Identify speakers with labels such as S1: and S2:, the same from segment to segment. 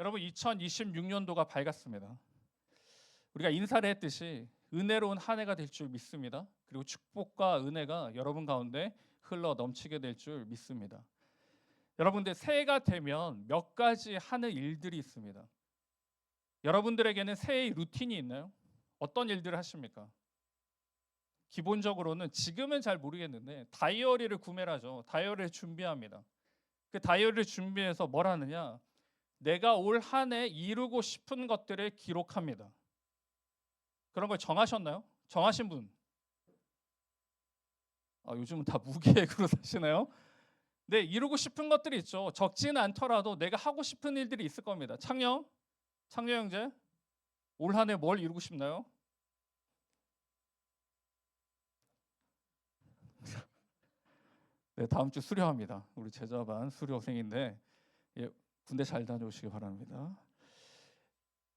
S1: 여러분 2026년도가 밝았습니다. 우리가 인사를 했듯이 은혜로운 한 해가 될 줄 믿습니다. 그리고 축복과 은혜가 여러분 가운데 흘러 넘치게 될 줄 믿습니다. 여러분들 새해가 되면 몇 가지 하는 일들이 있습니다. 여러분들에게는 새해의 루틴이 있나요? 어떤 일들을 하십니까? 기본적으로는 지금은 잘 모르겠는데 다이어리를 구매를 하죠. 다이어리를 준비합니다. 그 다이어리를 준비해서 뭘 하느냐? 내가 올 한 해 이루고 싶은 것들을 기록합니다. 그런 걸 정하셨나요? 정하신 분? 아, 요즘은 다 무계획으로 사시나요? 네, 이루고 싶은 것들이 있죠. 적지는 않더라도 내가 하고 싶은 일들이 있을 겁니다. 창녕, 창녕 형제, 올 한 해 뭘 이루고 싶나요? 네, 다음 주 수료합니다. 우리 제자반 수료생인데 예, 군대 잘 다녀오시기 바랍니다.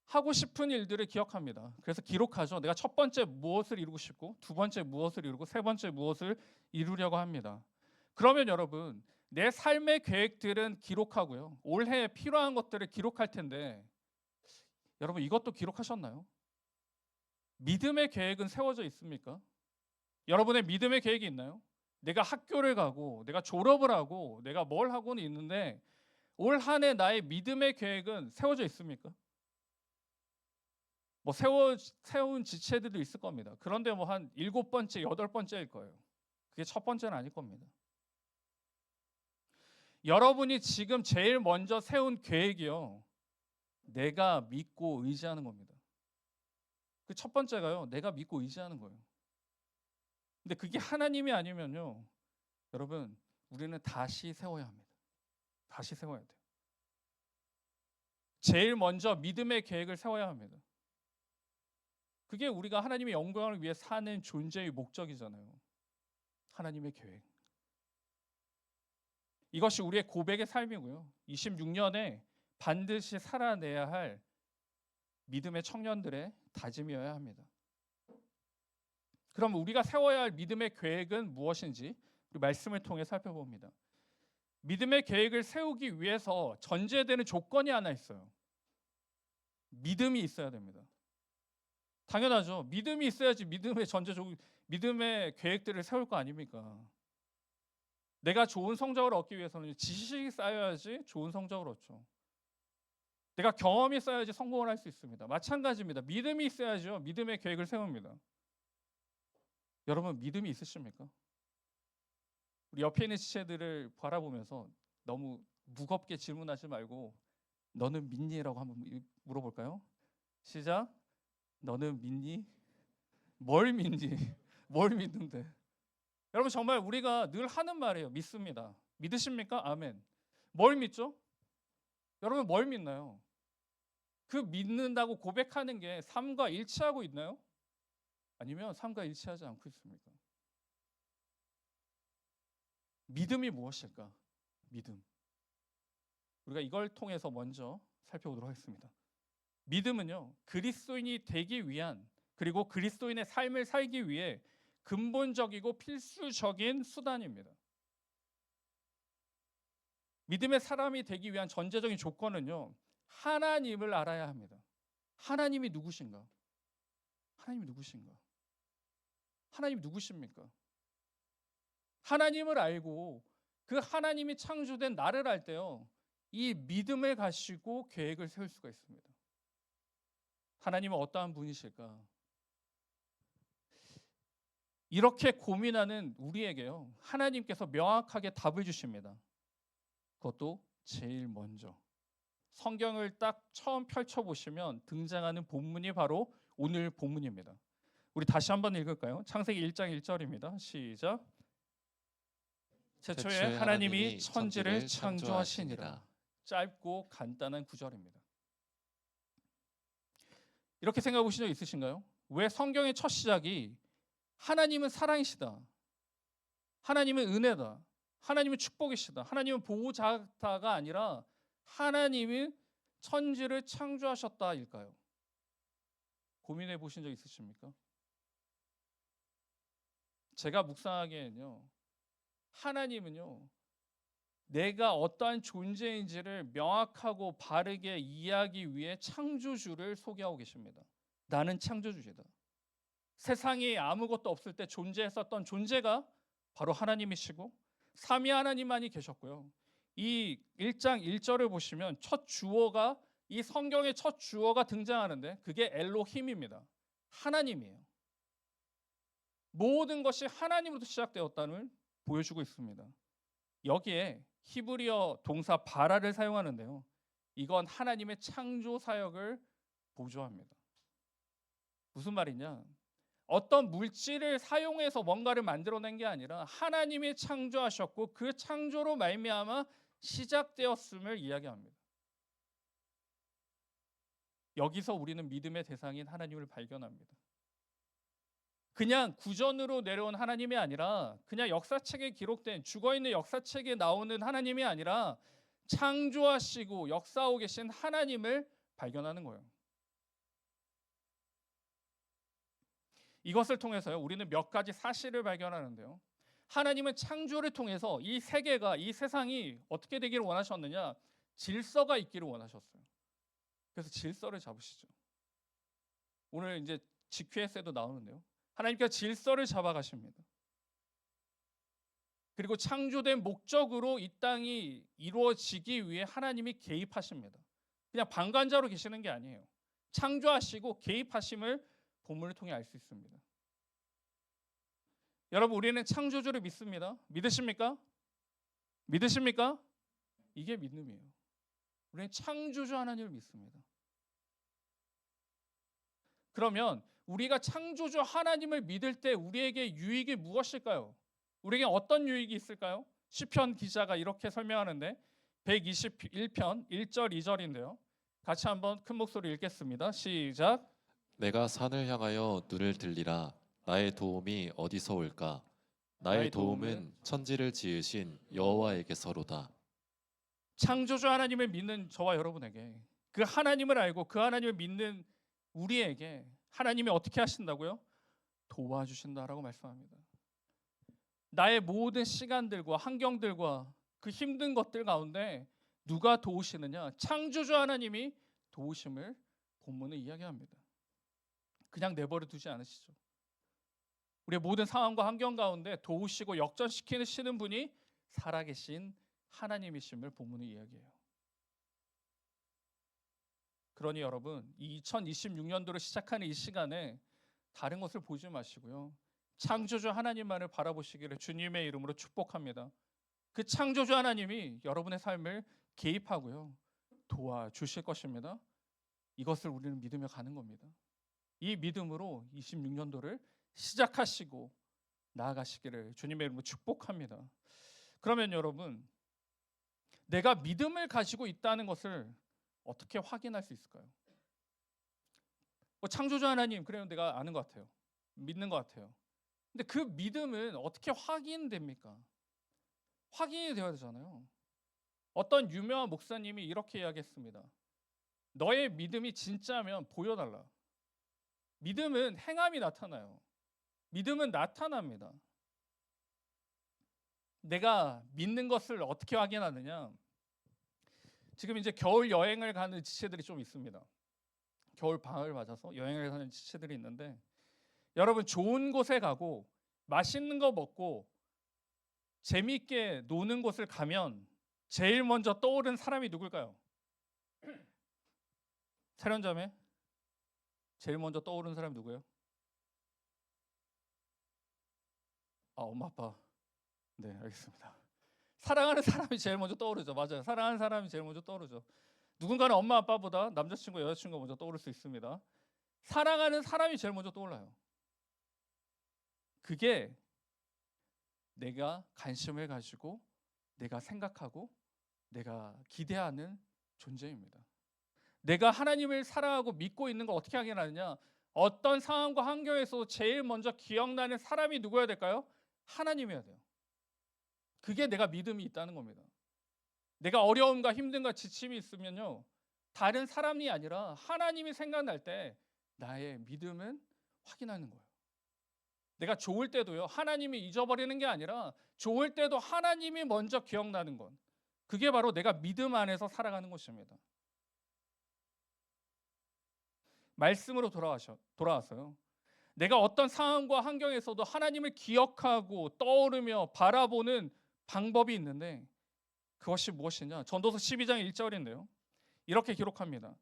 S1: 하고 싶은 일들을 기억합니다. 그래서 기록하죠. 내가 첫 번째 무엇을 이루고 싶고 두 번째 무엇을 이루고 세 번째 무엇을 이루려고 합니다. 그러면 여러분 내 삶의 계획들은 기록하고요. 올해 필요한 것들을 기록할 텐데 여러분 이것도 기록하셨나요? 믿음의 계획은 세워져 있습니까? 여러분의 믿음의 계획이 있나요? 내가 학교를 가고 내가 졸업을 하고 내가 뭘 하고는 있는데 올 한 해 나의 믿음의 계획은 세워져 있습니까? 뭐 세워 세운 지체들도 있을 겁니다. 그런데 뭐 한 일곱 번째, 여덟 번째일 거예요. 그게 첫 번째는 아닐 겁니다. 여러분이 지금 제일 먼저 세운 계획이요. 내가 믿고 의지하는 겁니다. 그 첫 번째가요. 내가 믿고 의지하는 거예요. 근데 그게 하나님이 아니면요. 여러분, 우리는 다시 세워야 합니다. 다시 세워야 돼요. 제일 먼저 믿음의 계획을 세워야 합니다. 그게 우리가 하나님의 영광을 위해 사는 존재의 목적이잖아요. 하나님의 계획. 이것이 우리의 고백의 삶이고요. 26년에 반드시 살아내야 할 믿음의 청년들의 다짐이어야 합니다. 그럼 우리가 세워야 할 믿음의 계획은 무엇인지 우리 말씀을 통해 살펴봅니다. 믿음의 계획을 세우기 위해서 전제되는 조건이 하나 있어요. 믿음이 있어야 됩니다. 당연하죠. 믿음이 있어야지 믿음의 전제 조 믿음의 계획들을 세울 거 아닙니까? 내가 좋은 성적을 얻기 위해서는 지식이 쌓여야지 좋은 성적을 얻죠. 내가 경험이 쌓여야지 성공을 할 수 있습니다. 마찬가지입니다. 믿음이 있어야죠. 믿음의 계획을 세웁니다. 여러분 믿음이 있으십니까? 우리 옆에 있는 지체들을 바라보면서 너무 무겁게 질문하지 말고 너는 믿니?라고 한번 물어볼까요? 시작. 너는 믿니? 뭘 믿니? 뭘 믿는데? 여러분 정말 우리가 늘 하는 말이에요. 믿습니다. 믿으십니까? 아멘. 뭘 믿죠? 여러분 뭘 믿나요? 그 믿는다고 고백하는 게 삶과 일치하고 있나요? 아니면 삶과 일치하지 않고 있습니까? 믿음이 무엇일까? 믿음. 우리가 이걸 통해서 먼저 살펴보도록 하겠습니다. 믿음은요, 그리스도인이 되기 위한 그리고 그리스도인의 삶을 살기 위해 근본적이고 필수적인 수단입니다. 믿음의 사람이 되기 위한 전제적인 조건은요, 하나님을 알아야 합니다. 하나님이 누구신가? 하나님이 누구신가? 하나님이 누구십니까? 하나님을 알고 그 하나님이 창조된 나를 알 때요. 이 믿음을 가지고 계획을 세울 수가 있습니다. 하나님은 어떠한 분이실까? 이렇게 고민하는 우리에게요. 하나님께서 명확하게 답을 주십니다. 그것도 제일 먼저. 성경을 딱 처음 펼쳐 보시면 등장하는 본문이 바로 오늘 본문입니다. 우리 다시 한번 읽을까요? 창세기 1장 1절입니다. 시작. 최초에 하나님이 천지를 창조하시니라. 짧고 간단한 구절입니다. 이렇게 생각해 보신 적 있으신가요? 왜 성경의 첫 시작이 하나님은 사랑이시다. 하나님은 은혜다. 하나님은 축복이시다. 하나님은 보호자다가 아니라 하나님이 천지를 창조하셨다일까요? 고민해 보신 적 있으십니까? 제가 묵상하기에는요. 하나님은요. 내가 어떠한 존재인지를 명확하고 바르게 이해하기 위해 창조주를 소개하고 계십니다. 나는 창조주이다. 세상에 아무것도 없을 때 존재했었던 존재가 바로 하나님이시고 삼위 하나님만이 계셨고요. 이 1장 1절을 보시면 첫 주어가 이 성경의 첫 주어가 등장하는데 그게 엘로힘입니다. 하나님이에요. 모든 것이 하나님으로부터 시작되었다는 보여주고 있습니다. 여기에 히브리어 동사 바라를 사용하는데요. 이건 하나님의 창조 사역을 보조합니다. 무슨 말이냐? 어떤 물질을 사용해서 뭔가를 만들어낸 게 아니라 하나님이 창조하셨고 그 창조로 말미암아 시작되었음을 이야기합니다. 여기서 우리는 믿음의 대상인 하나님을 발견합니다. 그냥 구전으로 내려온 하나님이 아니라 그냥 역사책에 기록된 죽어 있는 역사책에 나오는 하나님이 아니라 창조하시고 역사하고 계신 하나님을 발견하는 거예요. 이것을 통해서요. 우리는 몇 가지 사실을 발견하는데요. 하나님은 창조를 통해서 이 세계가 이 세상이 어떻게 되기를 원하셨느냐? 질서가 있기를 원하셨어요. 그래서 질서를 잡으시죠. 오늘 이제 GQS에도 나오는데요. 하나님께서 질서를 잡아가십니다. 그리고 창조된 목적으로 이 땅이 이루어지기 위해 하나님이 개입하십니다. 그냥 방관자로 계시는 게 아니에요. 창조하시고 개입하심을 본문을 통해 알 수 있습니다. 여러분 우리는 창조주를 믿습니다. 믿으십니까? 믿으십니까? 이게 믿음이에요. 우리는 창조주 하나님을 믿습니다. 그러면 우리가 창조주 하나님을 믿을 때 우리에게 유익이 무엇일까요? 우리에게 어떤 유익이 있을까요? 시편 기자가 이렇게 설명하는데 121편 1절 2절인데요. 같이 한번 큰 목소리 읽겠습니다. 시작.
S2: 내가 산을 향하여 눈을 들리라 나의 도움이 어디서 올까
S1: 나의 도움은
S2: 천지를 지으신 여호와에게서로다
S1: 창조주 하나님을 믿는 저와 여러분에게 그 하나님을 알고 그 하나님을 믿는 우리에게 하나님이 어떻게 하신다고요? 도와주신다라고 말씀합니다. 나의 모든 시간들과 환경들과 그 힘든 것들 가운데 누가 도우시느냐? 창조주 하나님이 도우심을 본문은 이야기합니다. 그냥 내버려 두지 않으시죠. 우리의 모든 상황과 환경 가운데 도우시고 역전시키시는 분이 살아계신 하나님이심을 본문은 이야기해요. 그러니 여러분, 이 2026년도를 시작하는 이 시간에 다른 것을 보지 마시고요. 창조주 하나님만을 바라보시기를 주님의 이름으로 축복합니다. 그 창조주 하나님이 여러분의 삶을 개입하고요. 도와주실 것입니다. 이것을 우리는 믿으며 가는 겁니다. 이 믿음으로 26년도를 시작하시고 나아가시기를 주님의 이름으로 축복합니다. 그러면 여러분, 내가 믿음을 가지고 있다는 것을 어떻게 확인할 수 있을까요? 뭐 창조주 하나님 그래요 내가 아는 것 같아요. 믿는 것 같아요. 근데 그 믿음은 어떻게 확인됩니까? 확인이 되어야 되잖아요. 어떤 유명한 목사님이 이렇게 이야기했습니다. 너의 믿음이 진짜면 보여달라. 믿음은 행함이 나타나요. 믿음은 나타납니다. 내가 믿는 것을 어떻게 확인하느냐? 지금 이제 겨울 여행을 가는 지체들이 좀 있습니다. 겨울 방학을 맞아서 여행을 가는 지체들이 있는데 여러분 좋은 곳에 가고 맛있는 거 먹고 재미있게 노는 곳을 가면 제일 먼저 떠오른 사람이 누굴까요? 사련자매 제일 먼저 떠오르는 사람이 누구예요? 아 엄마 아빠 네 알겠습니다. 사랑하는 사람이 제일 먼저 떠오르죠. 맞아요. 사랑하는 사람이 제일 먼저 떠오르죠. 누군가는 엄마 아빠보다 남자친구 여자친구가 먼저 떠오를 수 있습니다. 사랑하는 사람이 제일 먼저 떠올라요. 그게 내가 관심을 가지고 내가 생각하고 내가 기대하는 존재입니다. 내가 하나님을 사랑하고 믿고 있는 걸 어떻게 확인하느냐? 어떤 상황과 환경에서 제일 먼저 기억나는 사람이 누구여야 될까요? 하나님이어야 돼요. 그게 내가 믿음이 있다는 겁니다. 내가 어려움과 힘든과 지침이 있으면요. 다른 사람이 아니라 하나님이 생각날 때 나의 믿음은 확인하는 거예요. 내가 좋을 때도요. 하나님이 잊어버리는 게 아니라 좋을 때도 하나님이 먼저 기억나는 건 그게 바로 내가 믿음 안에서 살아가는 것입니다. 말씀으로 돌아와셔 돌아왔어요. 내가 어떤 상황과 환경에서도 하나님을 기억하고 떠오르며 바라보는 방법이 있는데 그것이 무엇이냐? 전도서 12장 1절인데요. 이렇게 기록합니다.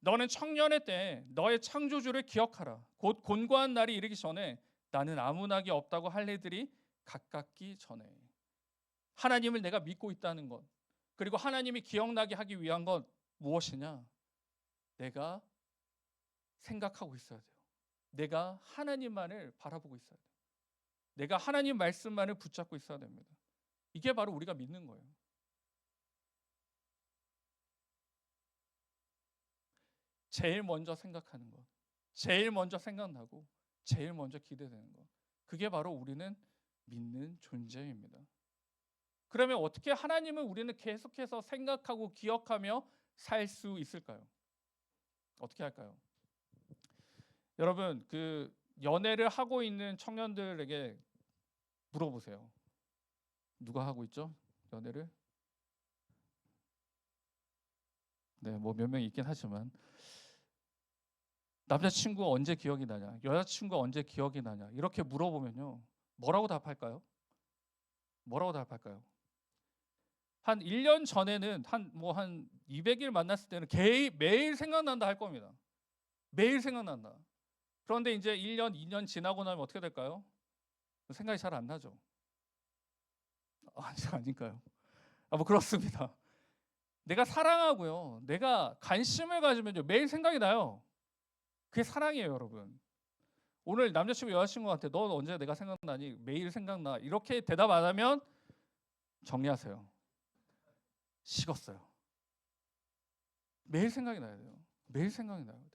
S1: 너는 청년의 때 너의 창조주를 기억하라. 곧 곤고한 날이 이르기 전에 나는 아무나기 없다고 할 일들이 가깝기 전에 하나님을 내가 믿고 있다는 것 그리고 하나님이 기억나게 하기 위한 것 무엇이냐? 내가 생각하고 있어야 돼요. 내가 하나님만을 바라보고 있어야 돼요. 내가 하나님 말씀만을 붙잡고 있어야 됩니다. 이게 바로 우리가 믿는 거예요. 제일 먼저 생각하는 것, 제일 먼저 생각나고 제일 먼저 기대되는 것. 그게 바로 우리는 믿는 존재입니다. 그러면 어떻게 하나님을 우리는 계속해서 생각하고 기억하며 살 수 있을까요? 어떻게 할까요? 여러분 그 연애를 하고 있는 청년들에게 물어보세요. 누가 하고 있죠? 연애를? 네, 뭐 몇 명 있긴 하지만 남자친구 언제 기억이 나냐? 여자친구 언제 기억이 나냐? 이렇게 물어보면요. 뭐라고 답할까요? 뭐라고 답할까요? 한 1년 전에는 한 뭐한 200일 만났을 때는 개, 매일 생각난다 할 겁니다. 매일 생각난다. 그런데 이제 1년, 2년 지나고 나면 어떻게 될까요? 생각이 잘 안 나죠. 아, 아닌가요? 아, 뭐 그렇습니다. 내가 사랑하고요. 내가 관심을 가지면요. 매일 생각이 나요. 그게 사랑이에요, 여러분. 오늘 남자친구 여자친구한테 너 언제 내가 생각나니? 매일 생각나. 이렇게 대답 안 하면 정리하세요. 식었어요. 매일 생각이 나야 돼요. 매일 생각이 나야 돼요.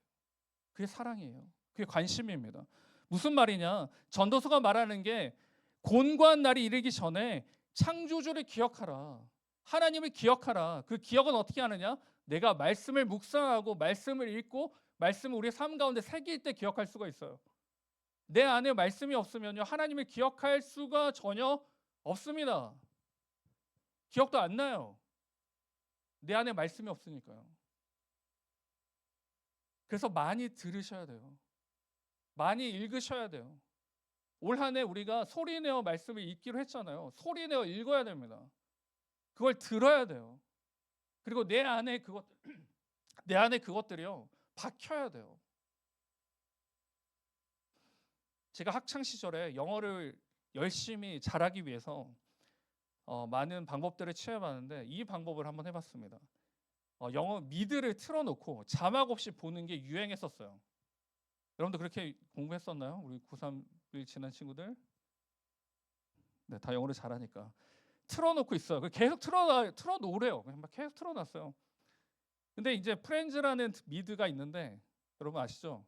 S1: 그게 사랑이에요. 그게 관심입니다. 무슨 말이냐? 전도서가 말하는 게 곤고한 날이 이르기 전에 창조주를 기억하라. 하나님을 기억하라. 그 기억은 어떻게 하느냐? 내가 말씀을 묵상하고 말씀을 읽고 말씀을 우리의 삶 가운데 새길 때 기억할 수가 있어요. 내 안에 말씀이 없으면요 하나님을 기억할 수가 전혀 없습니다. 기억도 안 나요. 내 안에 말씀이 없으니까요. 그래서 많이 들으셔야 돼요. 많이 읽으셔야 돼요. 올 한 해 우리가 소리내어 말씀을 읽기로 했잖아요. 소리내어 읽어야 됩니다. 그걸 들어야 돼요. 그리고 내 안에 그것 내 안에 그것들이요 박혀야 돼요. 제가 학창 시절에 영어를 열심히 잘하기 위해서 어, 많은 방법들을 취해봤는데 이 방법을 한번 해봤습니다. 어, 영어 미드를 틀어놓고 자막 없이 보는 게 유행했었어요. 여러분들 그렇게 공부했었나요? 우리 93 우리 친한 친구들 네, 다 영어를 잘하니까 틀어놓고 있어. 그 계속 틀어 틀어놓으래요. 그냥 막 계속 틀어놨어요. 근데 이제 프렌즈라는 미드가 있는데 여러분 아시죠?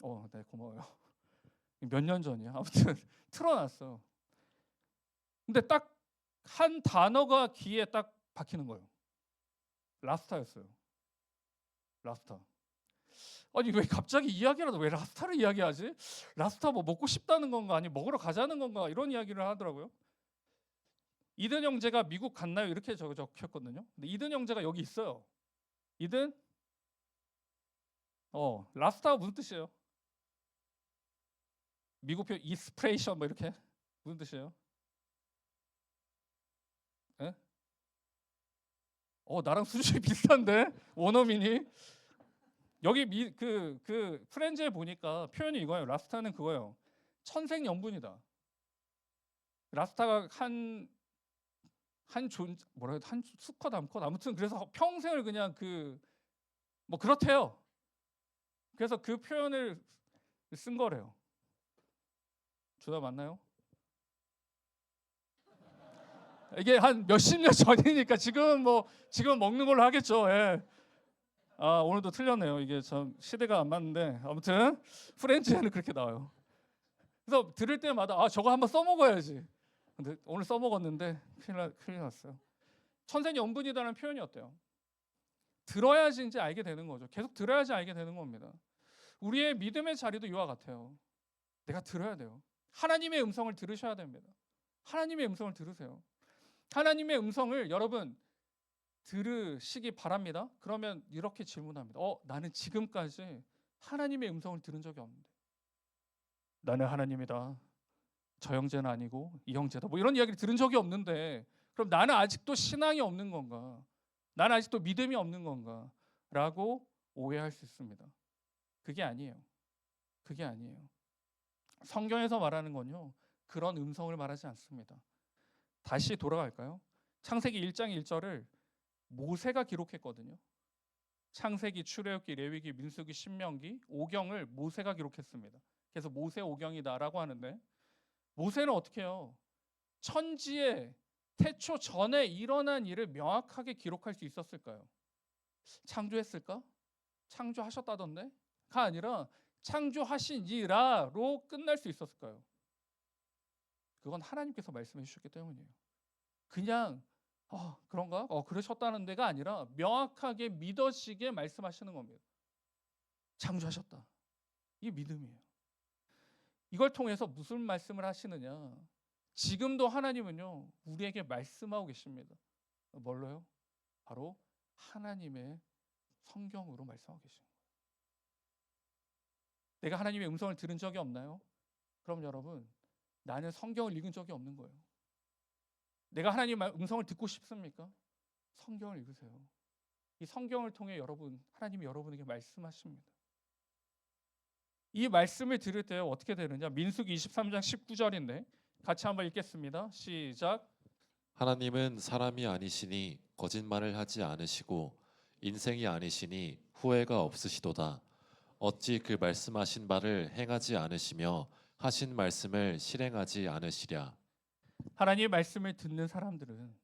S1: 어, 네 고마워요. 몇 년 전이야. 아무튼 틀어놨어. 근데 딱 한 단어가 귀에 딱 박히는 거예요. 라스타였어요. 라스타. 아니 왜 갑자기 이야기라도 왜 라스타를 이야기하지? 라스타 뭐 먹고 싶다는 건가 아니 먹으러 가자는 건가 이런 이야기를 하더라고요. 이든 형제가 미국 갔나요? 이렇게 적- 적혔거든요. 근데 이든 형제가 여기 있어요. 이든 어 라스타가 무슨 뜻이에요? 미국 표 이스프레이션 뭐 이렇게 무슨 뜻이에요? 예? 어 나랑 수준이 비슷한데 원어민이 여기 미, 그, 그 프렌즈에 보니까 표현이 이거예요. 라스타는 그거예요. 천생 연분이다. 라스타가 한 한존 뭐라 해야 한 수컷 암컷 아무튼 그래서 평생을 그냥 그 뭐 그렇대요. 그래서 그 표현을 쓴 거래요. 주다 맞나요? 이게 한 몇십 년 전이니까 지금 뭐 지금 먹는 걸로 하겠죠. 예. 아 오늘도 틀렸네요. 이게 참 시대가 안 맞는데 아무튼 프렌즈에는 그렇게 나와요. 그래서 들을 때마다 아 저거 한번 써먹어야지. 근데 오늘 써먹었는데 큰일, 나, 큰일 났어요. 천생연분이라는 표현이 어때요? 들어야지 이제 알게 되는 거죠. 계속 들어야지 알게 되는 겁니다. 우리의 믿음의 자리도 이와 같아요. 내가 들어야 돼요. 하나님의 음성을 들으셔야 됩니다. 하나님의 음성을 들으세요. 하나님의 음성을 여러분 들으시기 바랍니다. 그러면 이렇게 질문합니다. 어, 나는 지금까지 하나님의 음성을 들은 적이 없는데. 나는 하나님이다. 저 형제는 아니고 이 형제다. 뭐 이런 이야기를 들은 적이 없는데 그럼 나는 아직도 신앙이 없는 건가? 나는 아직도 믿음이 없는 건가? 라고 오해할 수 있습니다. 그게 아니에요. 그게 아니에요. 성경에서 말하는 건요. 그런 음성을 말하지 않습니다. 다시 돌아갈까요? 창세기 1장 1절을 모세가 기록했거든요. 창세기, 출애굽기, 레위기, 민수기, 신명기, 오경을 모세가 기록했습니다. 그래서 모세 오경이다라고 하는데 모세는 어떻게 해요? 천지에 태초 전에 일어난 일을 명확하게 기록할 수 있었을까요? 창조했을까? 창조하셨다던데? 가 아니라 창조하시니라로 끝날 수 있었을까요? 그건 하나님께서 말씀해 주셨기 때문이에요. 그냥 어, 그런가? 어, 그러셨다는 데가 아니라 명확하게 믿어지게 말씀하시는 겁니다. 창조하셨다. 이게 믿음이에요. 이걸 통해서 무슨 말씀을 하시느냐? 지금도 하나님은요, 우리에게 말씀하고 계십니다. 뭘로요? 바로 하나님의 성경으로 말씀하고 계신 거예요. 내가 하나님의 음성을 들은 적이 없나요? 그럼 여러분, 나는 성경을 읽은 적이 없는 거예요. 내가 하나님 의 음성을 듣고 싶습니까? 성경을 읽으세요. 이 성경을 통해 여러분, 하나님이 여러분에게 말씀하십니다. 이 말씀을 들을 때 어떻게 되느냐? 민수기 23장 19절인데 같이 한번 읽겠습니다. 시작.
S2: 하나님은 사람이 아니시니 거짓말을 하지 않으시고 인생이 아니시니 후회가 없으시도다. 어찌 그 말씀하신 바를 행하지 않으시며 하신 말씀을 실행하지 않으시랴.
S1: 하나님의 말씀을 듣는 사람들은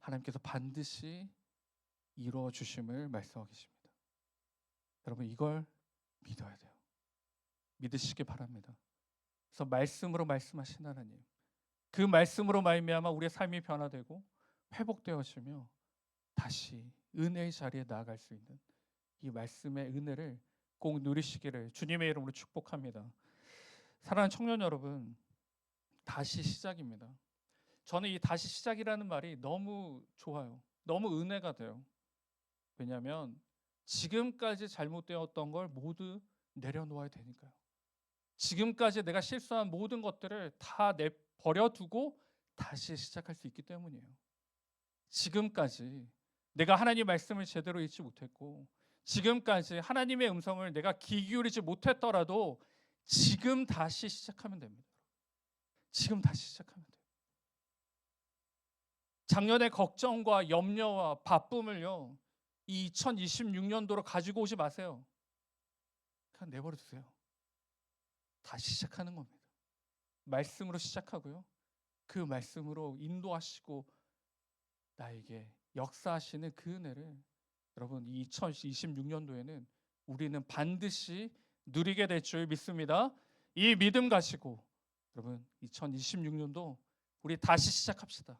S1: 하나님께서 반드시 이루어 주심을 말씀하고 계십니다. 여러분 이걸 믿어야 돼요. 믿으시기 바랍니다. 그래서 말씀으로 말씀하신 하나님, 그 말씀으로 말미암아 우리의 삶이 변화되고 회복되어지며 다시 은혜의 자리에 나아갈 수 있는 이 말씀의 은혜를 꼭 누리시기를 주님의 이름으로 축복합니다. 사랑하는 청년 여러분, 다시 시작입니다. 저는 이 다시 시작이라는 말이 너무 좋아요. 너무 은혜가 돼요. 왜냐하면 지금까지 잘못되었던 걸 모두 내려놓아야 되니까요. 지금까지 내가 실수한 모든 것들을 다 내 버려두고 다시 시작할 수 있기 때문이에요. 지금까지 내가 하나님 말씀을 제대로 읽지 못했고 지금까지 하나님의 음성을 내가 귀 기울이지 못했더라도 지금 다시 시작하면 됩니다. 지금 다시 시작하면 돼요. 작년의 걱정과 염려와 바쁨을요. 이 2026년도로 가지고 오지 마세요. 그냥 내버려 두세요. 다시 시작하는 겁니다. 말씀으로 시작하고요. 그 말씀으로 인도하시고 나에게 역사하시는 그 은혜를 여러분 이 2026년도에는 우리는 반드시 누리게 될 줄 믿습니다. 이 믿음 가지고 여러분 2026년도 우리 다시 시작합시다.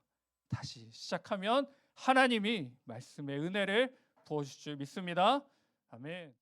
S1: 다시 시작하면 하나님이 말씀의 은혜를 부어주실 줄 믿습니다. 아멘.